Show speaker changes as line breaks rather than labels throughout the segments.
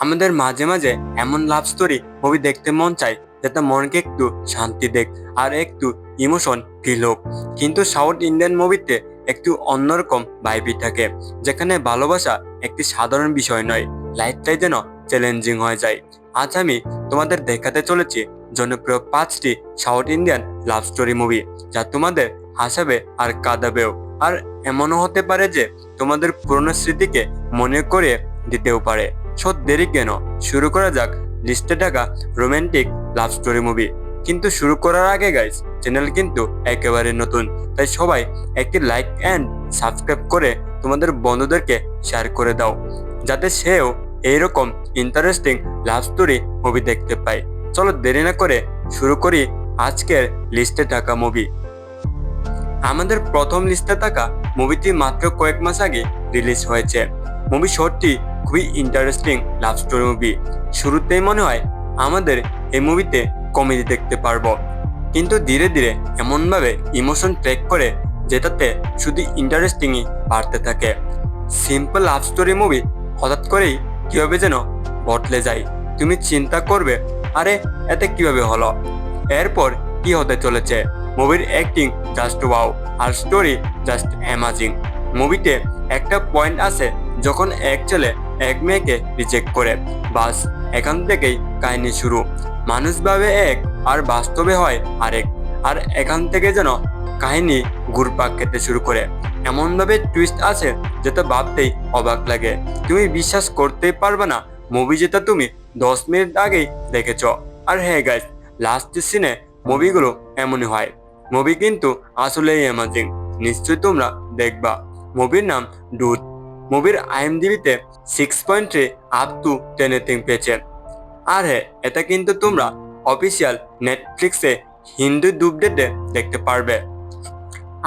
আমাদের মাঝে মাঝে এমন লাভ স্টোরি মুভি দেখতে মন চায়, যাতে মনকে একটু শান্তি দেখ আর একটু ইমোশন ফিল হোক। কিন্তু সাউথ ইন্ডিয়ান মুভিতে একটু অন্যরকম ভাইবি থাকে, যেখানে ভালোবাসা একটি সাধারণ বিষয় নয় লাইফটাই যেন চ্যালেঞ্জিং হয়ে যায়। আজ আমি তোমাদের দেখাতে চলেছি জনপ্রিয় পাঁচটি south Indian love story movie যা তোমাদের হাসাবে আর কাঁদাবেও। আর এমনও হতে পারে যে তোমাদের পুরনো স্মৃতিকে মনে করে দিতেও পারে। সো দেরি কেন? শুরু করা যাক। লিস্টে থাকা রোমান্টিক লাভ স্টোরি মুভি। কিন্তু শুরু করার আগে গাইস চ্যানেল কিন্তু একেবারে নতুন। তাই সবাই একটি লাইক অ্যান্ড সাবস্ক্রাইব করে তোমাদের বন্ধুদেরকে শেয়ার করে দাও। যাতে সেও এইরকম ইন্টারেস্টিং লাভ স্টোরি মুভি দেখতে পায়। চলো দেরি না করে শুরু করি আজকের লিস্টে থাকা মুভি। আমাদের প্রথম লিস্টে থাকা মুভিটি মাত্র কয়েক মাস আগে রিলিজ হয়েছে। মুভি শর্টটি খুবই ইন্টারেস্টিং লাভ স্টোরি মুভি শুরুতেই মনে হয় আমাদের এই মুভিতে কমেডি দেখতে পারব। কিন্তু ধীরে ধীরে এমনভাবে ইমোশন ট্র্যাক করে যেটাতে শুধু ইন্টারেস্টিংই বাড়তে থাকে। সিম্পল লাভ স্টোরি মুভি হঠাৎ করেই কীভাবে যেন বটলে যায়, তুমি চিন্তা করবে, আরে, এতে কীভাবে হলো? এরপর কি হতে চলেছে? মুভির অ্যাক্টিং জাস্ট ওয়াও আর স্টোরি জাস্ট অ্যামাজিং মুভিতে একটা পয়েন্ট আছে যখন এক ছেলে এক মেয়েকে রিজেক্ট করে। বাস, এখান থেকেই কাহিনী শুরু। মানুষ ভাবে এক, আর বাস্তবে হয় আরেক। আর এখান থেকে যেন কাহিনী ঘুরপাক খেতে শুরু করে। এমনভাবে টুইস্ট আছে যেটা ভাবতেই অবাক লাগে। তুমি বিশ্বাস করতেই পারবে না মুভি যেটা তুমি দশ মিনিট আগেই দেখেছ। আর হ্যাঁ গাইস লাস্ট সিনে মুভিগুলো এমনই হয়। মুভি কিন্তু আসলেই অ্যামাজিং নিশ্চয়ই তোমরা দেখবা। মুভির নাম ডুথ মুভির আইএমডিবিতে six point three up to ten rating পেয়েছে। আর হ্যাঁ এটা কিন্তু তোমরা অফিসিয়াল নেটফ্লিক্সে হিন্দি ডুবডেটে দেখতে পারবে।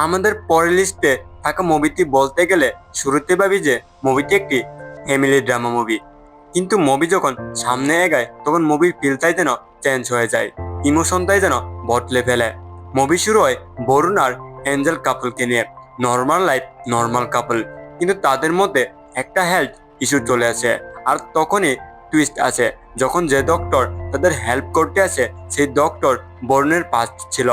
আমাদের পরের লিস্টে থাকা মুভিটি বলতে গেলে শুরুতে ভাবি যে মুভিটি একটি ফ্যামিলি ড্রামা মুভি কিন্তু মুভি যখন সামনে এগায়, তখন মুভির ফিলটাই যেন চেঞ্জ হয়ে যায় ইমোশনটাই যেন বদলে ফেলে। মুভি শুরু হয় বরুণ আর অ্যাঞ্জেল কাপলকে নিয়ে। নর্মাল লাইফ নর্মাল কাপল কিন্তু তাদের মধ্যে একটা হেলথ ইস্যু চলে আসে। আর তখনই টুইস্ট আছে যখন যে ডক্টর তাদের হেল্প করতে আসে, সেই ডক্টর বর্ণের পাশ ছিল।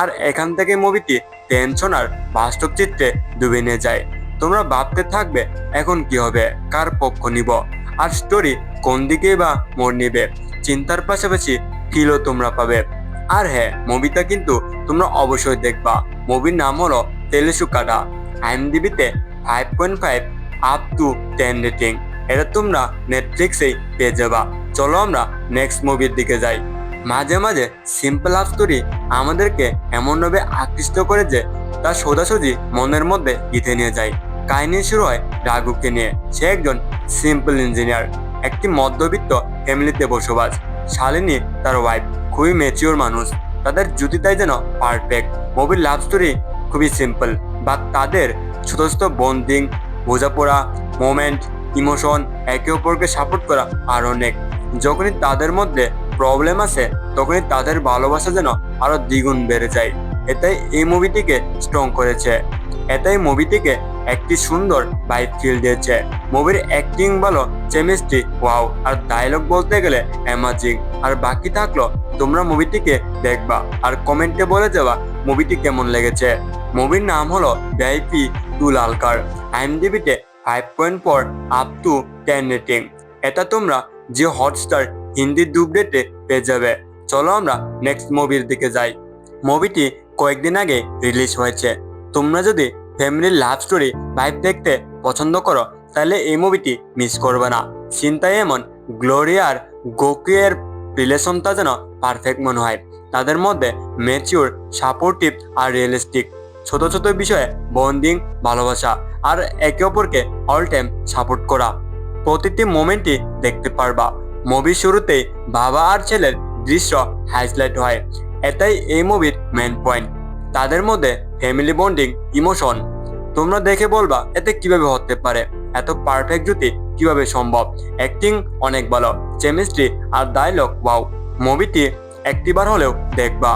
আর এখান থেকে মুভিটি টেনশন আর বাস্তব চিত্রে ডুবে নিয়ে যায়। তোমরা ভাবতে থাকবে, এখন কি হবে? কার পক্ষ নিব? আর স্টোরি কোন দিকে বা মোড় নিবে? চিন্তার পাশাপাশি ফিলও তোমরা পাবে। আর হ্যাঁ মুভিটা কিন্তু তোমরা অবশ্যই দেখবা। মুভির নাম হলো তেলেসু কাটা আইএমডিবিতে five point five up to ten rating এটা তোমরা নেটফ্লিক্সেই পেয়ে যাবা। চলো আমরা নেক্সট মুভির দিকে যাই। মাঝে মাঝে সিম্পল লাভ স্টোরি আমাদেরকে এমনভাবে আকৃষ্ট করে যে তা সোজাসুজি মনের মধ্যে গিথে নিয়ে যায়। কাহিনী শুরু হয় রাঘুকে নিয়ে। সে একজন সিম্পল ইঞ্জিনিয়ার একটি মধ্যবিত্ত ফ্যামিলিতে বসবাস। শালিনী তার ওয়াইফ খুবই ম্যাচিওর মানুষ। তাদের জুতিটাই যেন পারফেক্ট মুভির লাভ স্টোরি খুবই সিম্পল বা তাদের ছোট ছোট বন্ডিং বোঝাপড়া মোমেন্ট ইমোশন একে অপরকে সাপোর্ট করা আর অনেক। যখনই তাদের মধ্যে প্রবলেম আসে, তখনই তাদের ভালোবাসা যেন আরও দ্বিগুণ বেড়ে যায়। এটাই এই মুভিটিকে স্ট্রং করেছে। এটাই মুভিটিকে একটি সুন্দর বাইক ফিল দিয়েছে। মুভির অ্যাক্টিং ভালো কেমিস্ট্রি ওয়াও আর ডায়লগ বলতে গেলে অ্যামাজিং আর বাকি থাকল, তোমরা মুভিটিকে দেখবা। আর কমেন্টে বলে যাবা মুভিটি কেমন লেগেছে। মুভির নাম হলো VIP two Lalkar আইএমডিবিতে five point four up to ten rating এটা তোমরা যে হটস্টার হিন্দি ডুবডেটে পেয়ে যাবে। চলো আমরা নেক্সট মুভির দিকে যাই। মুভিটি কয়েকদিন আগে রিলিজ হয়েছে। তোমরা যদি ফ্যামিলির লাভ স্টোরি ভাইব দেখতে পছন্দ করো, তাহলে এই মুভিটি মিস করবে না। চিন্তায় এমন গ্লোরিয়ার গোকুয়ের রিলেশনটা যেন পারফেক্ট মনে হয়। তাদের মধ্যে ম্যাচিওর সাপোর্টিভ আর রিয়েলিস্টিক ছোট ছোট বিষয়ে বন্ডিং, ভালোবাসা আর একে অপরকে অল টাইম সাপোর্ট করা। প্রতিটি মোমেন্টই দেখতে পারবা। মুভির শুরুতেই বাবা আর ছেলের দৃশ্য হাইলাইট হয়। এটাই এই মুভির মেন পয়েন্ট তাদের মধ্যে ফ্যামিলি বন্ডিং ইমোশন তোমরা দেখে বলবা, এতে কীভাবে হতে পারে? এত পারফেক্ট জুতি কীভাবে সম্ভব? অ্যাক্টিং অনেক ভালো। কেমিস্ট্রি আর ডায়লগ ওয়াও মুভিটি একটিবার হলেও দেখবা।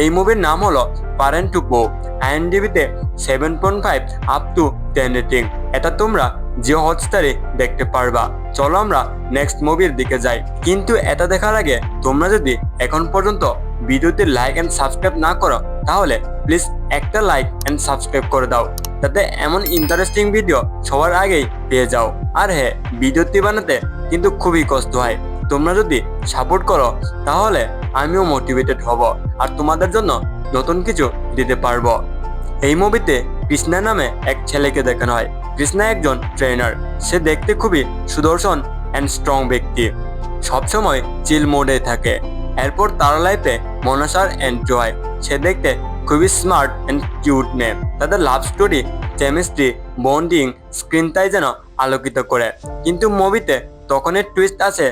এই মুভির নাম হলো পারেন টু বো আইএনডিবিতে seven point five up to ten rating এটা তোমরা জিও হটস্টারে দেখতে পারবা। চলো আমরা নেক্সট মুভির দিকে যাই। কিন্তু এটা দেখার আগে তোমরা যদি এখন পর্যন্ত ভিডিওতে লাইক এন্ড সাবস্ক্রাইব না করো, তাহলে প্লিজ একটা লাইক এন্ড সাবস্ক্রাইব করে দাও। যাতে এমন ইন্টারেস্টিং ভিডিও সবার আগেই পেয়ে যাও। আর হ্যাঁ ভিডিওটি বানাতে কিন্তু খুবই কষ্ট হয়। তোমরা যদি সাপোর্ট করো, তাহলে আমিও মোটিভেটেড হব আর তোমাদের জন্য নতুন কিছু দিতে পারব। এই মুভিতে কৃষ্ণা নামে এক ছেলেকে দেখানো হয়। কৃষ্ণা একজন ট্রেনার সে দেখতে খুবই সুদর্শন অ্যান্ড স্ট্রং ব্যক্তি। সবসময় চিল মোডে থাকে। এরপর তার লাইফে মনাসার এন্ট্রি হয় সে দেখতে খুবই স্মার্ট অ্যান্ড কিউট মেয়ে তাদের লাভ স্টোরি কেমিস্ট্রি বন্ডিং স্ক্রিনটাই যেন আলোকিত করে। কিন্তু মুভিতে তখনের টুইস্ট আছে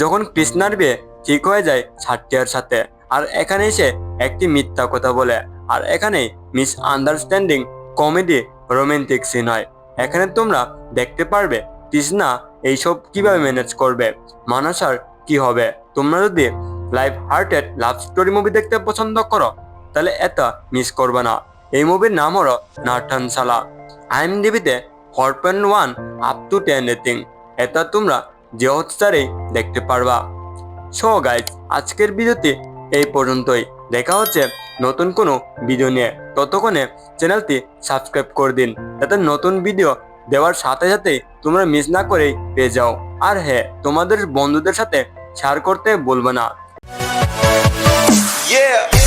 যখন কৃষ্ণার বিয়ে ঠিক হয়ে যায় সাত্যার সাথে। আর এখানে এসে একটি মিথ্যা কথা বলে। আর এখানে misunderstanding comedy romantic scene হয়। এখানে তোমরা দেখতে পারবে, তৃষ্ণা এইসব কীভাবে ম্যানেজ করবে, মানসার কি হবে। তোমরা যদি light hearted love story movie দেখতে পছন্দ করো, তাহলে এটা মিস করবে না। এই মুভির নাম হলো Narthanasala আইএমডিবিতে four point one up to ten rating এটা তোমরা যে হটস্টারেই দেখতে পারবা। সো গাইজ আজকের ভিডিওতে এই পর্যন্তই। দেখা হচ্ছে নতুন কোনো ভিডিও নিয়ে। ততক্ষণে চ্যানেলটি সাবস্ক্রাইব করে দিন। যাতে নতুন ভিডিও দেওয়ার সাথে সাথে তোমরা মিস না করেই পেয়ে যাও। আর হ্যাঁ তোমাদের বন্ধুদের সাথে শেয়ার করতে বলবে না। Yeah!